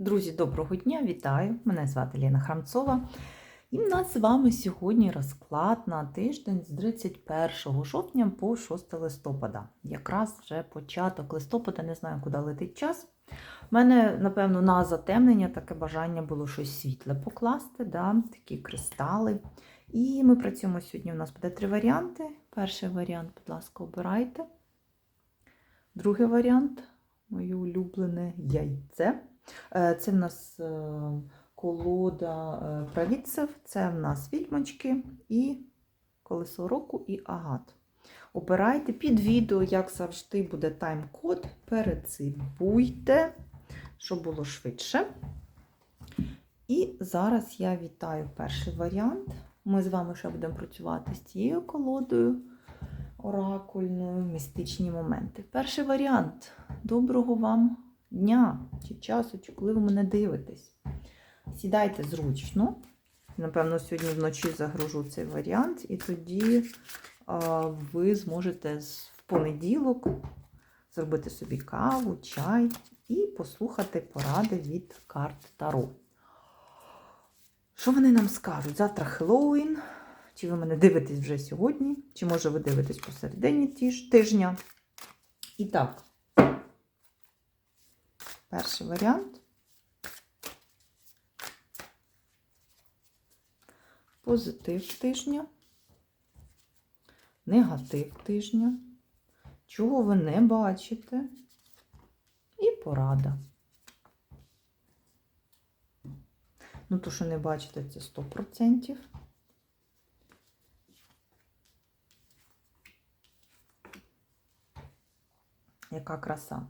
Друзі, доброго дня, вітаю! Мене звати Ліна Храмцова. І в нас з вами сьогодні розклад на тиждень з 31 жовтня по 6 листопада. Якраз вже початок листопада, не знаю, куди летить час. У мене, напевно, на затемнення таке бажання було щось світле покласти, да? такі кристали. І ми працюємо сьогодні. У нас буде три варіанти. Перший варіант, будь ласка, обирайте. Другий варіант моє улюблене яйце. Е, Це в нас е, колода е, правідців, це в нас відьмочки і колесо року і агат. Обирайте під відео, як завжди, буде тайм-код. Перецибуйте, щоб було швидше. І зараз я вітаю перший варіант. Ми з вами ще будемо працювати з цією колодою оракульною, містичні моменти. Перший варіант. Доброго вам дня чи часу, чи коли ви мене дивитесь. Сідайте зручно. Напевно, сьогодні вночі загружу цей варіант, і тоді а, ви зможете в понеділок зробити собі каву, чай і послухати поради від карт Таро. Що вони нам скажуть? Завтра Хеллоуін. Чи ви мене дивитесь вже сьогодні, чи може ви дивитесь посередині тижня. І так, перший варіант. Позитив тижня, негатив тижня, чого ви не бачите, і порада. Ну, то, що не бачите, це 100%. Яка краса.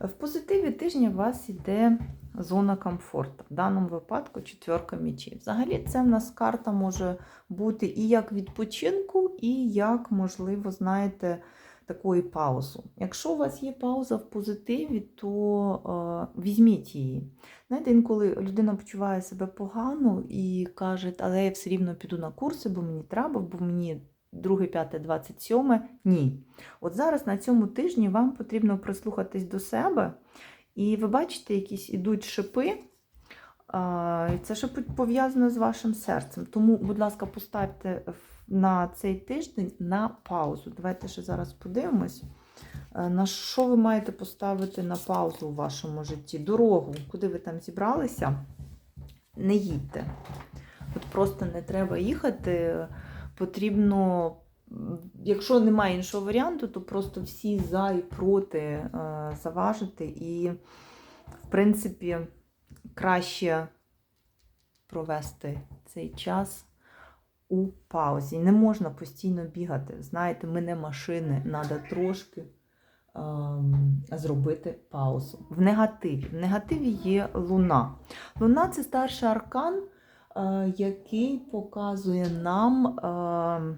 В позитиві тижня у вас йде зона комфорту. В даному випадку четверка мічів. Взагалі, це в нас карта може бути і як відпочинку, і як, можливо, знаєте, такої паузи. Якщо у вас є пауза в позитиві, то е, візьміть її. Знаєте, інколи людина почуває себе погано і каже, але я все рівно піду на курси, бо мені треба, бо мені 2, 5, 27. Ні. От зараз на цьому тижні вам потрібно прислухатись до себе, і ви бачите, якісь ідуть шипи. Це шипи пов'язано з вашим серцем. Тому, будь ласка, поставте на цей тиждень на паузу. Давайте ще зараз подивимось. На що ви маєте поставити на паузу у вашому житті? Дорогу, куди ви там зібралися? Не їдьте. От просто не треба їхати. Потрібно, якщо немає іншого варіанту, то просто всі за і проти е, заважити. І, в принципі, краще провести цей час у паузі. Не можна постійно бігати. Знаєте, ми не машини, треба трошки ем, зробити паузу. В негативі. В негативі є луна. Луна це старший аркан, який показує нам е,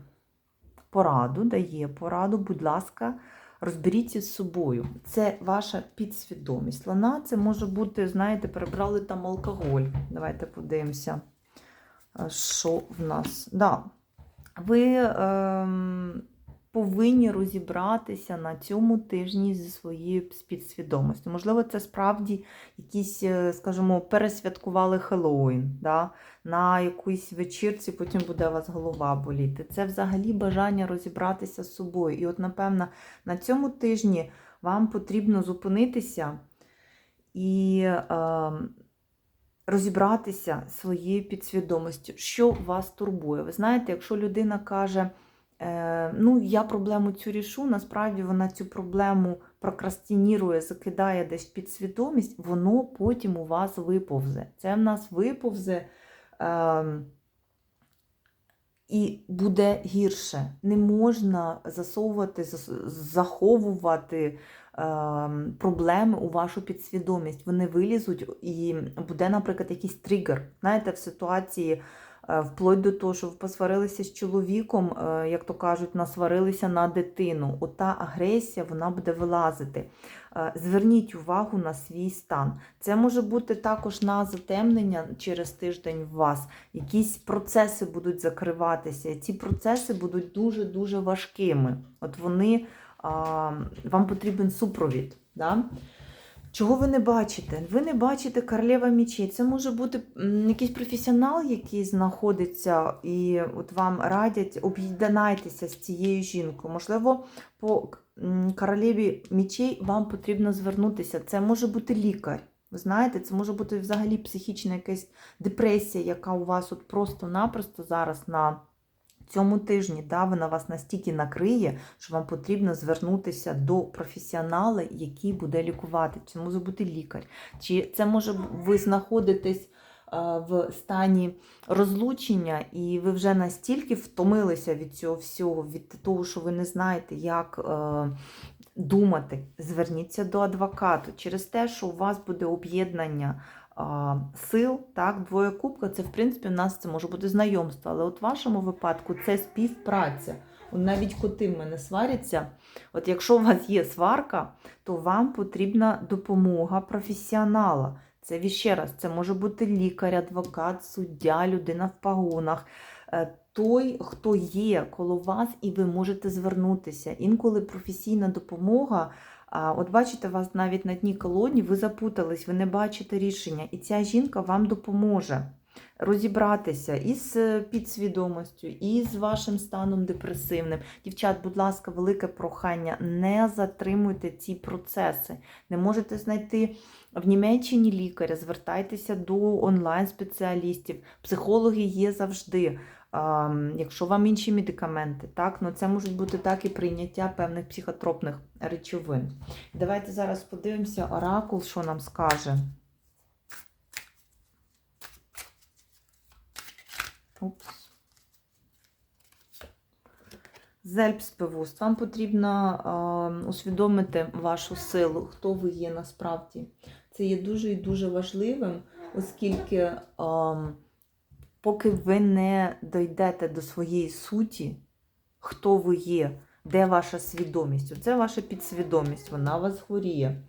пораду, дає пораду, будь ласка, розберіться з собою. Це ваша підсвідомість. Луна це може бути, знаєте, перебрали там алкоголь. Давайте подивимося, е, що в нас. Да. Ви ем, повинні розібратися на цьому тижні зі своєю підсвідомістю. Можливо, це справді якісь, е, скажімо, пересвяткували Хеллоуін, да? На якійсь вечірці потім буде у вас голова боліти. Це взагалі бажання розібратися з собою. І от, напевно, на цьому тижні вам потрібно зупинитися і е, розібратися своєю підсвідомістю, що вас турбує. Ви знаєте, якщо людина каже, е, ну, я проблему цю рішу, насправді вона цю проблему прокрастинірує, закидає десь підсвідомість, воно потім у вас виповзе. Це в нас виповзе. Е, і буде гірше. Не можна засовувати, заховувати ем, проблеми у вашу підсвідомість. Вони вилізуть і буде, наприклад, якийсь тригер. Знаєте, в ситуації вплоть до того, що ви посварилися з чоловіком, е, як то кажуть, насварилися на дитину. Ота агресія вона буде вилазити. Е, Зверніть увагу на свій стан. Це може бути також на затемнення через тиждень у вас. Якісь процеси будуть закриватися. Ці процеси будуть дуже-дуже важкими. От вони вам потрібен супровід. Да? Чого ви не бачите? Ви не бачите королева мечей. Це може бути якийсь професіонал, який знаходиться, і от вам радять об'єднайтеся з цією жінкою. Можливо, по королеві мечей вам потрібно звернутися. Це може бути лікар. Ви знаєте, це може бути взагалі психічна якась депресія, яка у вас от просто-напросто зараз на цьому тижні, да, вона вас настільки накриє, що вам потрібно звернутися до професіонала, який буде лікувати. Це може бути лікар, чи це може ви знаходитесь е, в стані розлучення, і ви вже настільки втомилися від цього всього, від того, що ви не знаєте, як е, думати. Зверніться до адвоката через те, що у вас буде об'єднання сил, так, двоє кубка, це в принципі в нас це може бути знайомство, але от в вашому випадку це співпраця. Навіть коти в мене сваряться. От якщо у вас є сварка, то вам потрібна допомога професіонала. Це ще раз, це може бути лікар, адвокат, суддя, людина в погонах. Е, Той, хто є коло вас, і ви можете звернутися. Інколи професійна допомога. А, От бачите, вас навіть на дні колоні, ви запутались, ви не бачите рішення, і ця жінка вам допоможе розібратися із е, підсвідомостю, і з вашим станом депресивним. Дівчат, будь ласка, велике прохання, не затримуйте ці процеси. Не можете знайти в Німеччині лікаря, звертайтеся до онлайн-спеціалістів. Психологи є завжди. Якщо вам інші медикаменти, так, ну це можуть бути так і прийняття певних психотропних речовин. Давайте зараз подивимося, оракул, що нам скаже. Упс. Зельпспивуст. Вам потрібно е, усвідомити вашу силу, хто ви є насправді. Це є дуже і дуже важливим, оскільки е, поки ви не дійдете до своєї суті, хто ви є, де ваша свідомість. Це ваша підсвідомість, вона вас горіє.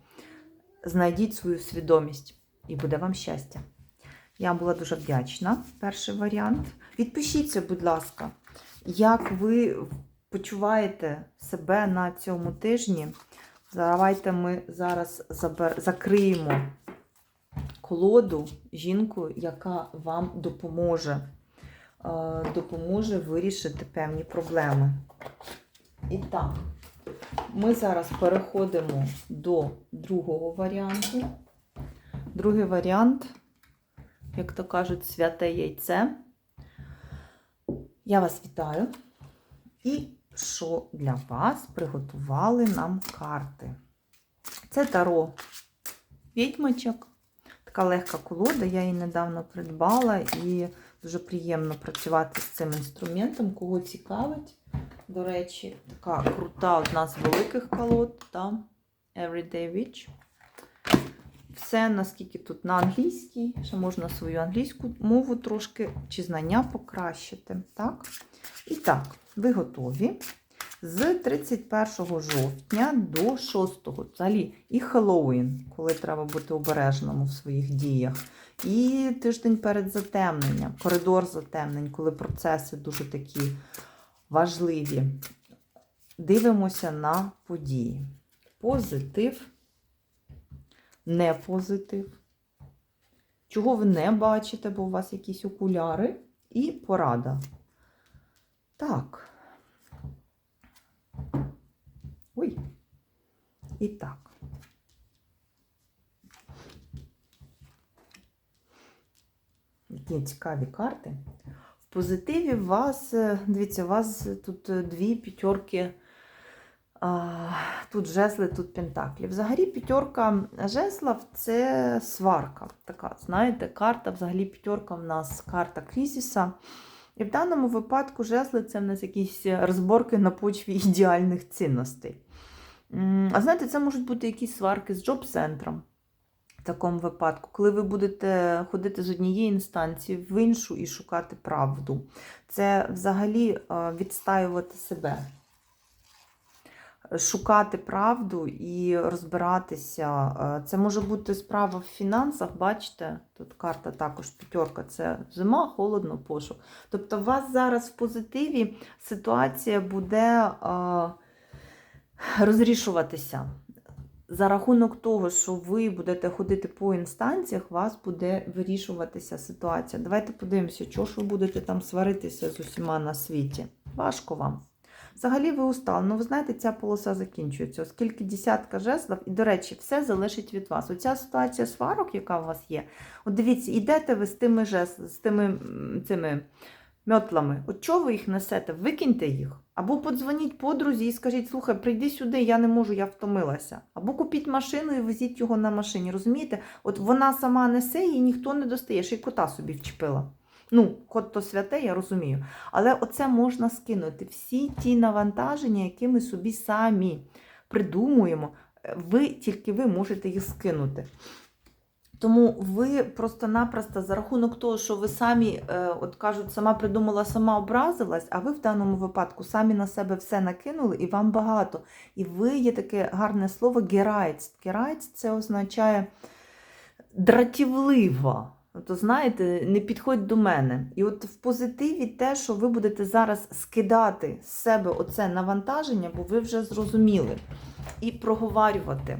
Знайдіть свою свідомість і буде вам щастя. Я була дуже вдячна. Перший варіант. Відпишіться, будь ласка, як ви почуваєте себе на цьому тижні. Давайте ми зараз забер... закриємо колоду жінку, яка вам допоможе, е, допоможе вирішити певні проблеми. І так, ми зараз переходимо до другого варіанту. Другий варіант, як то кажуть, святе яйце. Я вас вітаю. І що для вас приготували нам карти? Це таро відьмачок. Така легка колода, я її недавно придбала і дуже приємно працювати з цим інструментом. Кого цікавить, до речі, така крута одна з великих колод, та Everyday Witch. Все, наскільки тут на англійській, ще можна свою англійську мову трошки чи знання покращити. Так? І так, ви готові. З 31 жовтня до 6, взагалі, і Хеллоуін, коли треба бути обережним у своїх діях, і тиждень перед затемненням, коридор затемнень, коли процеси дуже такі важливі. Дивимося на події. Позитив, не позитив. Чого ви не бачите, бо у вас якісь окуляри, і порада. Так. Ой. І так. Які цікаві карти. В позитиві вас, е, дивіться, у вас тут е, дві п'ятерки. Тут жезли, тут пентаклі. Взагалі п'ятерка жезлів це сварка. Така, знаєте, карта, взагалі п'ятерка в нас карта кризиса. І в даному випадку жезли це в нас якісь розборки на почві ідеальних цінностей. А знаєте, це можуть бути якісь сварки з джоб-центром. В такому випадку, коли ви будете ходити з однієї інстанції в іншу і шукати правду. Це взагалі відстаювати себе. Шукати правду і розбиратися. Е, Це може бути справа в фінансах, бачите, тут карта також п'ятерка, це зима, холодно, пошук. Тобто, у вас зараз в позитиві ситуація буде е, розрішуватися. за рахунок того, що ви будете ходити по інстанціях, у вас буде вирішуватися ситуація. Давайте подивимося, чого ж ви будете там сваритися з усіма на світі. Важко вам. Взагалі ви устали. Ну, ви знаєте, ця полоса закінчується, оскільки десятка жезлів, і, до речі, все залежить від вас. Оця ситуація сварок, яка у вас є, от дивіться, ідете ви з тими жезл, з тими цими мьотлами. От чого ви їх несете? Викиньте їх. Або подзвоніть подрузі і скажіть, слухай, прийди сюди, я не можу, я втомилася. Або купіть машину і везіть його на машині. Розумієте? От вона сама несе, її ніхто не достає, ще й кота собі вчепила. Ну, кот то святе, я розумію. Але оце можна скинути. Всі ті навантаження, які ми собі самі придумуємо, е, ви тільки ви можете їх скинути. Тому ви просто-напросто за рахунок того, що ви самі, е, от кажуть, сама придумала, сама образилась, а ви в даному випадку самі на себе все накинули, і вам багато. І ви є таке гарне слово герайц. Герайц це означає дратівлива. То знаєте, не підходь до мене. І от в позитиві те, що ви будете зараз скидати з себе оце навантаження, бо ви вже зрозуміли, і проговарювати.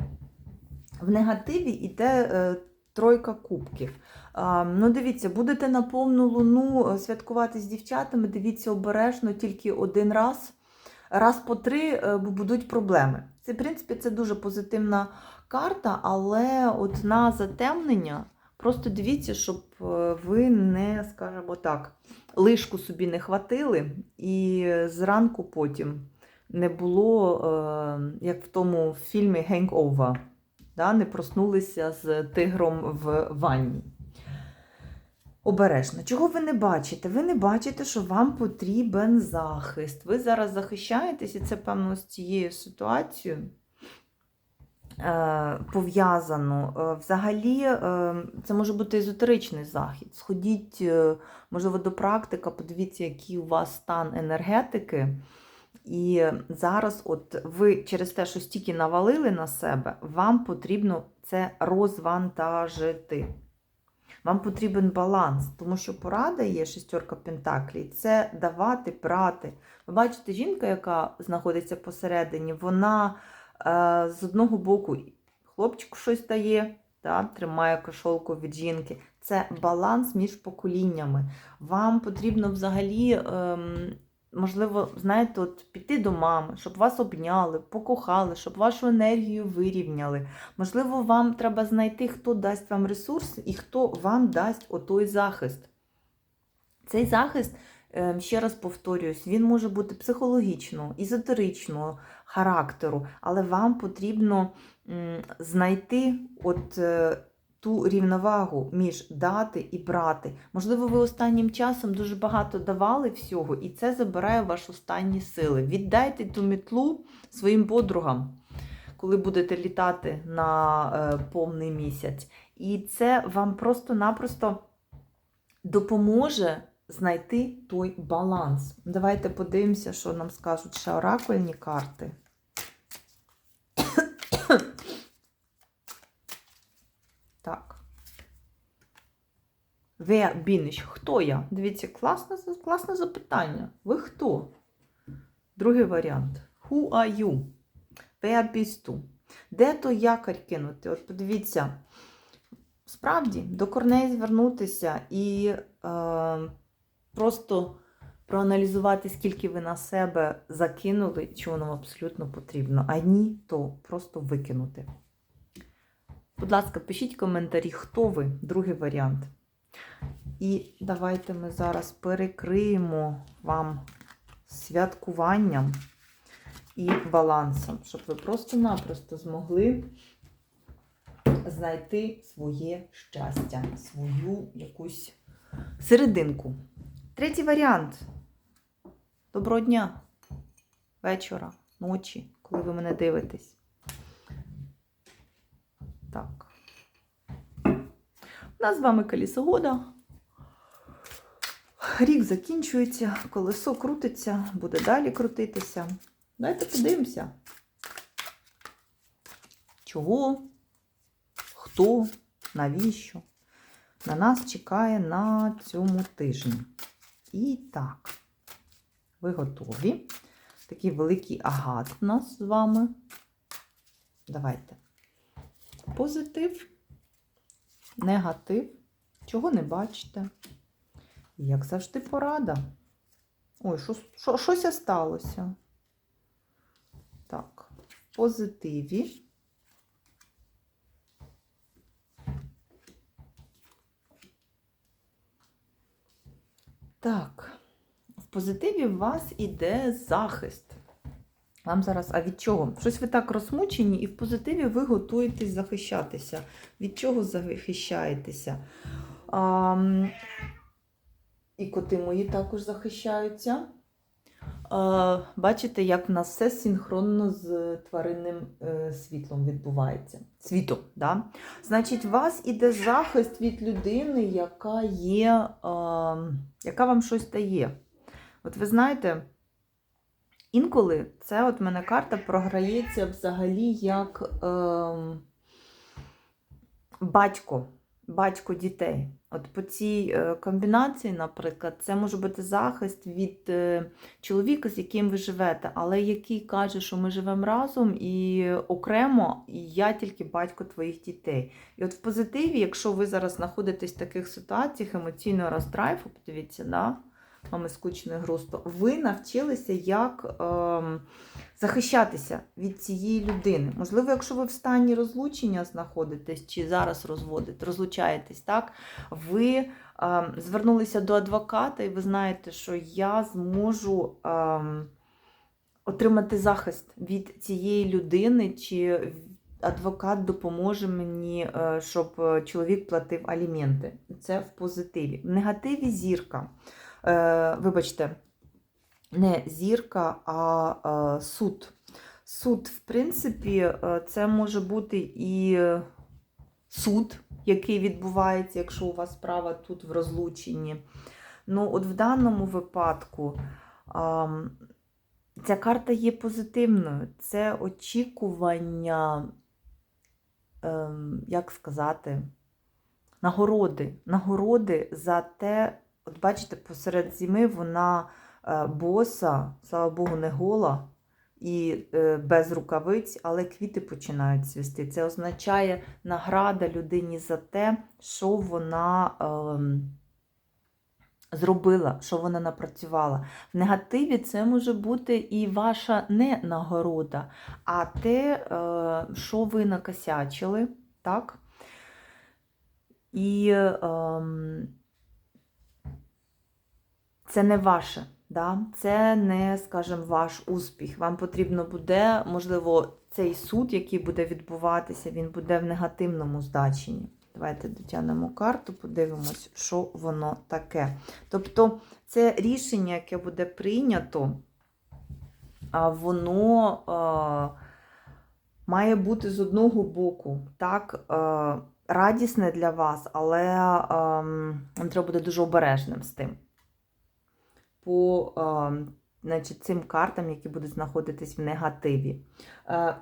В негативі йде е, тройка кубків. А, ну, дивіться, будете на повну луну е, святкувати з дівчатами, дивіться обережно тільки один раз. Раз по три, е, будуть проблеми. Це, в принципі, це дуже позитивна карта, але от на затемнення. Просто дивіться, щоб е, ви не, скажімо так, лишку собі не хватили, і зранку потім не було, е, як в тому фільмі Hangover, да, не проснулися з тигром в ванні. Обережно. Чого ви не бачите? Ви не бачите, що вам потрібен захист. Ви зараз захищаєтесь, і це, певно, з цією ситуацією е, пов'язано. Е, Взагалі, е, це може бути езотеричний захід. Сходіть, можливо, до практика, подивіться, який у вас стан енергетики. І зараз, от ви через те, що стільки навалили на себе, вам потрібно це розвантажити. Вам потрібен баланс, тому що порада є шестерка пентаклей, це давати, брати. Ви бачите, жінка, яка знаходиться посередині, вона з одного боку хлопчику щось дає, та, тримає кошолку від жінки. Це баланс між поколіннями. Вам потрібно взагалі, ем, можливо, знаєте, от піти до мами, щоб вас обняли, покохали, щоб вашу енергію вирівняли. Можливо, вам треба знайти, хто дасть вам ресурс і хто вам дасть отой захист. Цей захист, е, ще раз повторююсь, він може бути психологічного, езотеричного характеру, але вам потрібно знайти от е, ту рівновагу між дати і брати. Можливо, ви останнім часом дуже багато давали всього, і це забирає ваші останні сили. Віддайте ту мітлу своїм подругам, коли будете літати на е, повний місяць. І це вам просто-напросто допоможе знайти той баланс. Давайте подивимося, що нам скажуть ще оракульні карти. Так. Bin ich? Хто я? Дивіться, класне, класне запитання. Ви хто? Другий варіант. Who are you? Bist du? Де то якорь кинути? От подивіться, справді, до корней звернутися і е, просто проаналізувати, скільки ви на себе закинули, чи воно абсолютно потрібно. А ні, то просто викинути. Будь ласка, пишіть коментарі, хто ви, другий варіант. І давайте ми зараз перекриємо вам святкуванням і балансом, щоб ви просто-напросто змогли знайти своє щастя, свою якусь серединку. Третій варіант. Доброго дня, вечора, ночі, коли ви мене дивитесь. Так. У нас з вами колісогода. Рік закінчується, колесо крутиться, буде далі крутитися. Давайте подивимося. Чого? Хто? Навіщо? На нас чекає на цьому тижні. І так, ви готові. Такий великий агат у нас з вами. Давайте. Позитив, негатив, чого не бачите. Як завжди, порада. Ой, що, що, щось сталося. Так, в позитиві. Так, в позитиві у вас іде захист. Вам зараз, а від чого? Щось ви так розмучені, і в позитиві ви готуєтесь захищатися. Від чого захищаєтеся? А, і коти мої також захищаються. Бачите, як в нас все синхронно з тваринним е, світлом відбувається. Світом, да? Значить, у вас іде захист від людини, яка є, а, яка вам щось дає. От ви знаєте, інколи це от мене карта програється взагалі як ем, батько, батько дітей. От по цій е, комбінації, наприклад, це може бути захист від е, чоловіка, з яким ви живете, але який каже, що ми живемо разом і окремо, і я тільки батько твоїх дітей. І от в позитиві, якщо ви зараз знаходитесь в таких ситуаціях емоційного роздрайву, подивіться, да? Мами скучно і грусто, ви навчилися, як ем, захищатися від цієї людини. Можливо, якщо ви в стані розлучення знаходитесь, чи зараз розводите, розлучаєтесь, так, ви ем, звернулися до адвоката, і ви знаєте, що я зможу ем, отримати захист від цієї людини, чи адвокат допоможе мені, е, щоб е, чоловік платив аліменти. Це в позитиві. В негативі зірка. Е, вибачте, не зірка, а е, суд. Суд, в принципі, е, це може бути і суд, який відбувається, якщо у вас справа тут в розлученні. Ну, от в даному випадку ця карта є позитивною. Це очікування, ем, як сказати, нагороди. Нагороди за те, От бачите, посеред зими вона е, боса, слава Богу, не гола і е, без рукавиць, але квіти починають цвісти. Це означає награда людині за те, що вона е, зробила, що вона напрацювала. В негативі це може бути і ваша не нагорода, а те, е, що ви накосячили, так? І. Це не ваше, да? це не, скажімо, ваш успіх. Вам потрібно буде, можливо, цей суд, який буде відбуватися, він буде в негативному значенні. Давайте дотягнемо карту, подивимось, що воно таке. Тобто, це рішення, яке буде прийнято, воно е, має бути з одного боку, так, е, радісне для вас, але е, треба бути дуже обережним з тим по значить, цим картам, які будуть знаходитись в негативі.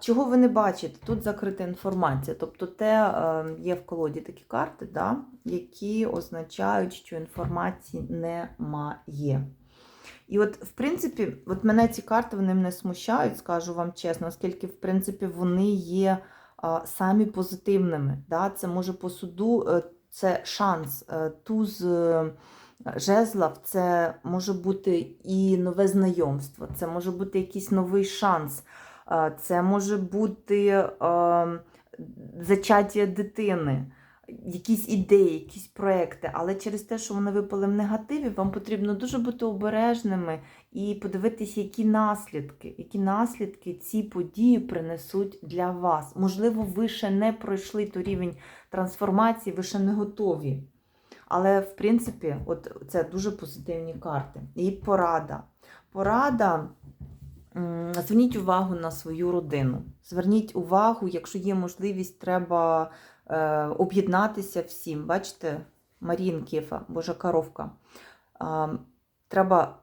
Чого ви не бачите? Тут закрита інформація. Тобто, те є в колоді такі карти, да, які означають, що інформації немає. І от, в принципі, от мене ці карти вони мене смущають, скажу вам чесно, оскільки, в принципі, вони є самі позитивними. Да? Це може по суду, е, це шанс, е, туз жезлов це може бути і нове знайомство, це може бути якийсь новий шанс, це може бути зачаття дитини, якісь ідеї, якісь проекти. Але через те, що вони випали в негативі, вам потрібно дуже бути обережними і подивитися, які наслідки, які наслідки ці події принесуть для вас. Можливо, ви ще не пройшли той рівень трансформації, ви ще не готові. Але, в принципі, от це дуже позитивні карти. І порада. Порада. Зверніть увагу на свою родину. Зверніть увагу, якщо є можливість, треба е, об'єднатися всім. Бачите, Марін Кефа, Божа коровка. Е, треба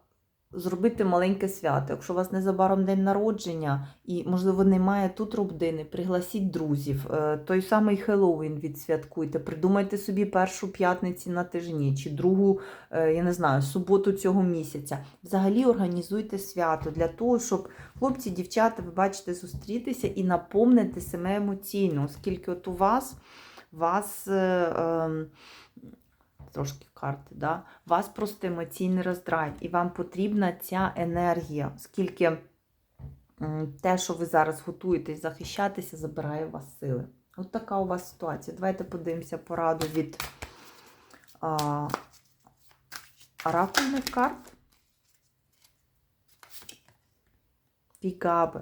зробити маленьке свято. Якщо у вас незабаром день народження і, можливо, немає тут родини, пригласіть друзів. Е, Той самий Хеллоуін відсвяткуйте, придумайте собі першу п'ятниці на тижні чи другу, е, я не знаю, суботу цього місяця. Взагалі організуйте свято для того, щоб хлопці, дівчата, ви бачите, зустрітися і наповнити себе емоційно, оскільки от у вас, вас е, е, трошки карти, да? вас просто емоційний роздрайв, і вам потрібна ця енергія, оскільки те, що ви зараз готуєтесь захищатися, забирає у вас сили. От така у вас ситуація. Давайте подивимося пораду від а, оракульних карт. І габи.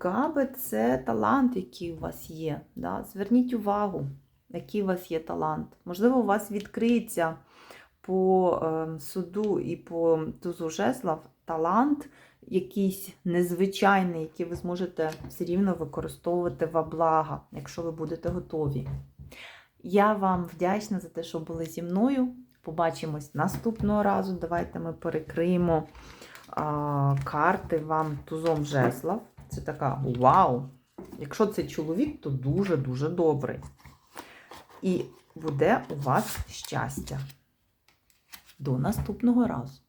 Габи це талант, який у вас є. Да? Зверніть увагу, який у вас є талант. Можливо, у вас відкриється по е, суду і по тузу жезлов талант якийсь незвичайний, який ви зможете все рівно використовувати во благо, якщо ви будете готові. Я вам вдячна за те, що були зі мною. Побачимось наступного разу. Давайте ми перекриємо а, карти вам тузом жеслав. Це така вау! Якщо це чоловік, то дуже-дуже добрий. І буде у вас щастя. До наступного разу.